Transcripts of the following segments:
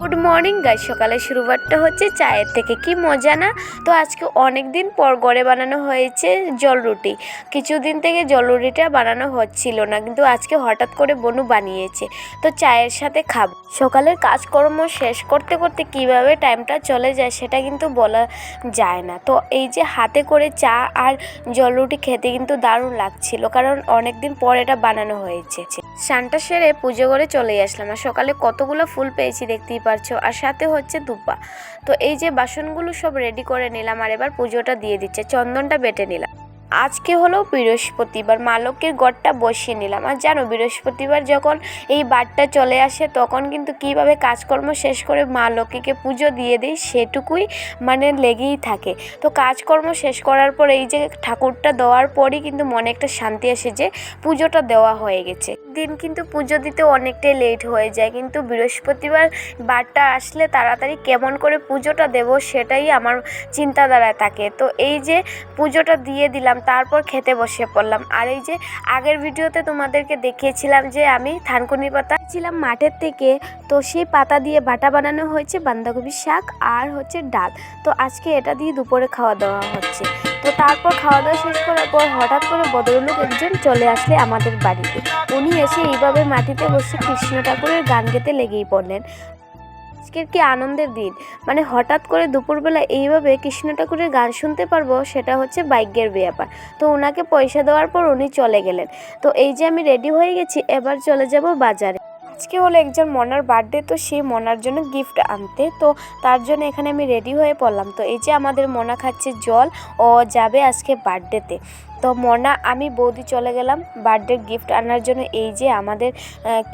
Good morning গাই সকালে শুরুবারটা হচ্ছে চায়ের থেকে। কি মজা না? তো আজকে অনেক দিন পর গড়ে বানানো হয়েছে জল রুটি। কিছুদিন থেকে জল রুটিটা বানানো হচ্ছিল না, কিন্তু আজকে হঠাৎ করে বনু বানিয়েছে। তো চায়ের সাথে খাব। সকালের কাজকর্ম শেষ করতে করতে কীভাবে টাইমটা চলে যায় সেটা কিন্তু বলা যায় না। তো এই যে হাতে করে চা আর জল রুটি খেতে কিন্তু দারুণ লাগছিল, কারণ অনেক দিন পর এটা বানানো হয়েছে। সানটা সেরে পুজো করে চলে আসলাম। আর সকালে কতগুলো ফুল পেয়েছি দেখতেই পারছ, আর সাথে হচ্ছে দুপা তো এই যে বাসনগুলো সব রেডি করে নিলাম, আর এবার পুজোটা দিয়ে দিচ্ছে। চন্দনটা বেটে নিলাম। আজকে হলো বৃহস্পতিবার মা লক্ষ্মীর গড়টা বসিয়ে নিলাম। আর জানো, বৃহস্পতিবার যখন এই বারটা চলে আসে, তখন কিন্তু কীভাবে কাজকর্ম শেষ করে মা লক্ষ্মীকে পুজো দিয়ে দিই, সেটুকুই মানে লেগেই থাকে। তো কাজকর্ম শেষ করার পর এই যে ঠাকুরটা দেওয়ার পরই কিন্তু মনে একটা শান্তি আসে যে পুজোটা দেওয়া হয়ে গেছে। দিন কিন্তু পুজো দিতে অনেকটাই লেট হয়ে যায়, কিন্তু বৃহস্পতিবার বারটা আসলে তাড়াতাড়ি কেমন করে পুজোটা দেব সেটাই আমার চিন্তাধারায় থাকে। তো এই যে পুজোটা দিয়ে দিলাম তারপর খেতে বসে পড়লাম। আর এই যে আগের ভিডিওতে তোমাদেরকে দেখিয়েছিলাম যে আমি থানকুনি পাতা ছিলাম মাঠের থেকে, তো সেই পাতা দিয়ে বাটা বানানো হয়েছে বাঁধাকপি শাক আর হচ্ছে ডাল। তো আজকে এটা দিয়ে দুপুরে খাওয়া দাওয়া হচ্ছে। তো তারপর খাওয়া দাওয়া শেষ করার পর হঠাৎ করে বদরলোক একজন চলে আসলে আমাদের বাড়িতে। উনি এসে এইভাবে মাটিতে বসে কৃষ্ণ ঠাকুরের গান গেতে লেগেই পড়লেন। আজকের কি আনন্দের দিন? মানে হঠাৎ করে দুপুরবেলা এইভাবে কৃষ্ণ ঠাকুরের গান শুনতে পারব সেটা হচ্ছে বাইকের ব্যাপার। তো ওনাকে পয়সা দেওয়ার পর উনি চলে গেলেন। তো এই যে আমি রেডি হয়ে গেছি, এবার চলে যাব বাজারে। আজকে হলো একজন মনার বার্থডে তো সেই মনার জন্য গিফট আনতে। তো তার জন্য এখানে আমি রেডি হয়ে পড়লাম। তো এই যে আমাদের মনা খাচ্ছে জল, ও যাবে আজকে বার্থডেতে তো মনা, আমি বৌদি চলে গেলাম বার্থডে গিফট আনার জন্য। এই যে আমাদের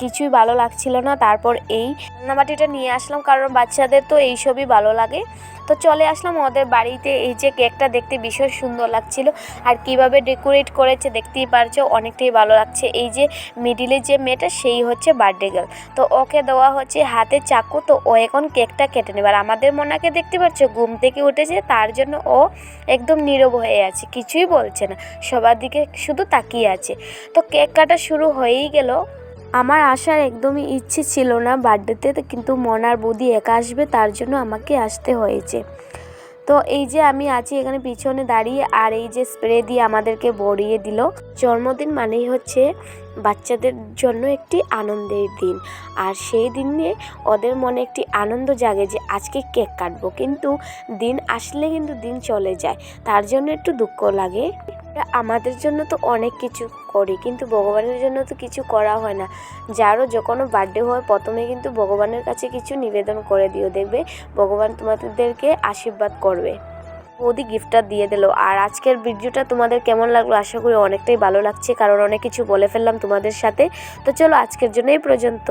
কিছুই ভালো লাগছিল না। তারপর এই রান্নাবাটিটা নিয়ে আসলাম, কারণ বাচ্চাদের তো এইসবই ভালো লাগে। তো চলে আসলাম ওদের বাড়িতে। এই যে কেকটা দেখতে ভীষণ সুন্দর লাগছিল। আর কীভাবে ডেকোরেট করেছে দেখতেই পারছ, অনেকটাই ভালো লাগছে। এই যে মিডিলে যে মেয়েটা, সেই হচ্ছে বার্থডে গার্ল তো ওকে দেওয়া হচ্ছে হাতে চাকু। তো ও এখন কেকটা কেটে নেবে। আর আমাদের মনাকে দেখতে পাচ্ছ ঘুম থেকে উঠেছে। তার জন্য ও একদম নীরব হয়ে আছে, কিছুই বলছে না। সবার দিকে শুধু তাকিয়ে আছে। তো কেক কাটা শুরু হয়েই গেল। আমার আসার একদমই ইচ্ছে ছিল না বার্থডেতে, কিন্তু মনার বৌদি একা আসবে, তার জন্য আমাকে আসতে হয়েছে। তো এই যে আমি আছি এখানে পিছনে দাঁড়িয়ে, আর এই যে স্প্রে দিয়ে আমাদেরকে ভরিয়ে দিল। জন্মদিন মানেই হচ্ছে বাচ্চাদের জন্য একটি আনন্দের দিন। আর সেই দিনে ওদের মনে একটি আনন্দ জাগে যে, আজকে কেক কাটবো। কিন্তু দিন আসলে কিন্তু দিন চলে যায়। তার জন্য একটু দুঃখ লাগে। আমাদের জন্য তো অনেক কিছু করি, কিন্তু ভগবানের জন্য তো কিছু করা হয় না। যারও যখনও বার্থডে হয় প্রথমে কিন্তু ভগবানের কাছে কিছু নিবেদন করে দিও, দেখবে ভগবান তোমাদেরকে আশীর্বাদ করবে। বৌদি গিফটটা দিয়ে দিল। আর আজকের ভিডিওটা তোমাদের কেমন লাগল? আশা করি অনেকটাই ভালো লাগছে, কারণ অনেক কিছু বলে ফেললাম তোমাদের সাথে। তো চলো আজকের জন্য এই পর্যন্ত।